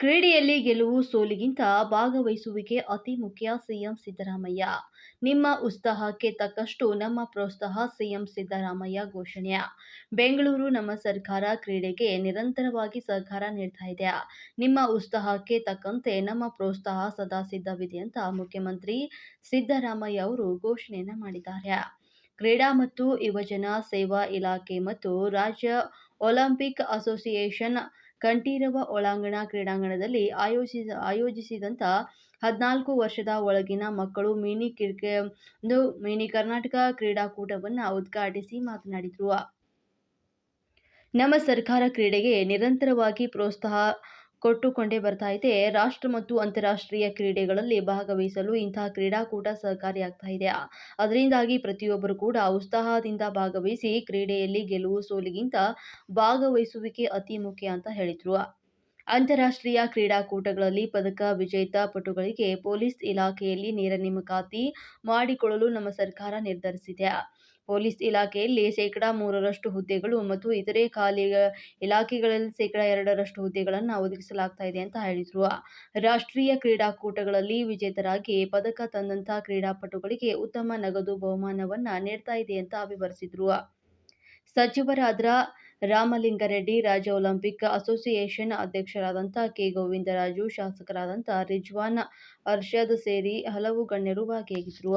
ಕ್ರೀಡೆಯಲ್ಲಿ ಗೆಲುವು ಸೋಲಿಗಿಂತ ಭಾಗವಹಿಸುವಿಕೆ ಅತಿ ಮುಖ್ಯ ಸಿಎಂ ಸಿದ್ದರಾಮಯ್ಯ. ನಿಮ್ಮ ಉತ್ಸಾಹಕ್ಕೆ ತಕ್ಕಷ್ಟು ನಮ್ಮ ಪ್ರೋತ್ಸಾಹ ಸಿಎಂ ಸಿದ್ದರಾಮಯ್ಯ ಘೋಷಣೆ. ಬೆಂಗಳೂರು ನಮ್ಮ ಸರ್ಕಾರ ಕ್ರೀಡೆಗೆ ನಿರಂತರವಾಗಿ ಸಹಕಾರ ನೀಡ್ತಾ ಇದೆ. ನಿಮ್ಮ ಉತ್ಸಾಹಕ್ಕೆ ತಕ್ಕಂತೆ ನಮ್ಮ ಪ್ರೋತ್ಸಾಹ ಸದಾ ಸಿದ್ಧವಿದೆ ಅಂತ ಮುಖ್ಯಮಂತ್ರಿ ಸಿದ್ದರಾಮಯ್ಯ ಅವರು ಘೋಷಣೆಯನ್ನು ಮಾಡಿದ್ದಾರೆ. ಕ್ರೀಡಾ ಮತ್ತು ಯುವಜನ ಸೇವಾ ಇಲಾಖೆ ಮತ್ತು ರಾಜ್ಯ ಒಲಿಂಪಿಕ್ ಅಸೋಸಿಯೇಷನ್ ಕಂಠೀರವ ಒಳಾಂಗಣ ಕ್ರೀಡಾಂಗಣದಲ್ಲಿ ಆಯೋಜಿಸ, ಆಯೋಜಿಸಿದಂಥ ಹದಿನಾಲ್ಕು ವರ್ಷದ ಒಳಗಿನ ಮಕ್ಕಳು ಮಿನಿ ಕ್ರಿಕೆ ಒಂದು ಮಿನಿ ಕರ್ನಾಟಕ ಕ್ರೀಡಾಕೂಟವನ್ನು ಉದ್ಘಾಟಿಸಿ ಮಾತನಾಡಿದರು. ನಮ್ಮ ಸರ್ಕಾರ ಕ್ರೀಡೆಗೆ ನಿರಂತರವಾಗಿ ಪ್ರೋತ್ಸಾಹ ಕೊಟ್ಟುಕೊಂಡೇ ಬರ್ತಾ ಇದೆ. ರಾಷ್ಟ್ರ ಮತ್ತು ಅಂತಾರಾಷ್ಟ್ರೀಯ ಕ್ರೀಡೆಗಳಲ್ಲಿ ಭಾಗವಹಿಸಲು ಇಂತಹ ಕ್ರೀಡಾಕೂಟ ಸಹಕಾರಿಯಾಗ್ತಾ ಇದೆ. ಅದರಿಂದಾಗಿ ಪ್ರತಿಯೊಬ್ಬರು ಕೂಡ ಉತ್ಸಾಹದಿಂದ ಭಾಗವಹಿಸಿ ಕ್ರೀಡೆಯಲ್ಲಿ ಗೆಲುವು ಸೋಲಿಗಿಂತ ಭಾಗವಹಿಸುವಿಕೆ ಅತಿ ಮುಖ್ಯ ಅಂತ ಹೇಳಿದ್ರು. ಅಂತಾರಾಷ್ಟ್ರೀಯ ಕ್ರೀಡಾಕೂಟಗಳಲ್ಲಿ ಪದಕ, ವಿಜೇತ ಪಟುಗಳಿಗೆ ಪೊಲೀಸ್ ಇಲಾಖೆಯಲ್ಲಿ ನೇರ ನೇಮಕಾತಿ ಮಾಡಿಕೊಳ್ಳಲು ನಮ್ಮ ಸರ್ಕಾರ ನಿರ್ಧರಿಸಿದೆ. ಪೊಲೀಸ್ ಇಲಾಖೆಯಲ್ಲಿ ಶೇಕಡಾ ಮೂರರಷ್ಟು ಹುದ್ದೆಗಳು ಮತ್ತು ಇತರೆ ಖಾಲಿ ಇಲಾಖೆಗಳಲ್ಲಿ ಶೇಕಡಾ ಎರಡರಷ್ಟು ಹುದ್ದೆಗಳನ್ನು ಒದಗಿಸಲಾಗ್ತಾ ಇದೆ ಅಂತ ಹೇಳಿದರು. ರಾಷ್ಟ್ರೀಯ ಕ್ರೀಡಾಕೂಟಗಳಲ್ಲಿ ವಿಜೇತರಾಗಿ ಪದಕ ತಂದಂತಹ ಕ್ರೀಡಾಪಟುಗಳಿಗೆ ಉತ್ತಮ ನಗದು ಬಹುಮಾನವನ್ನು ನೀಡ್ತಾ ಇದೆ ಅಂತ ವಿವರಿಸಿದರು. ಸಚಿವರಾದ ರಾಮಲಿಂಗಾರೆಡ್ಡಿ, ರಾಜ್ಯ ಒಲಿಂಪಿಕ್ ಅಸೋಸಿಯೇಷನ್ ಅಧ್ಯಕ್ಷರಾದಂಥ ಕೆ. ಗೋವಿಂದರಾಜು, ಶಾಸಕರಾದಂಥ ರಿಜ್ವಾನ್ ಅರ್ಷದ್ ಸೇರಿ ಹಲವು ಗಣ್ಯರು ಭಾಗಿಯಾಗಿದ್ದರು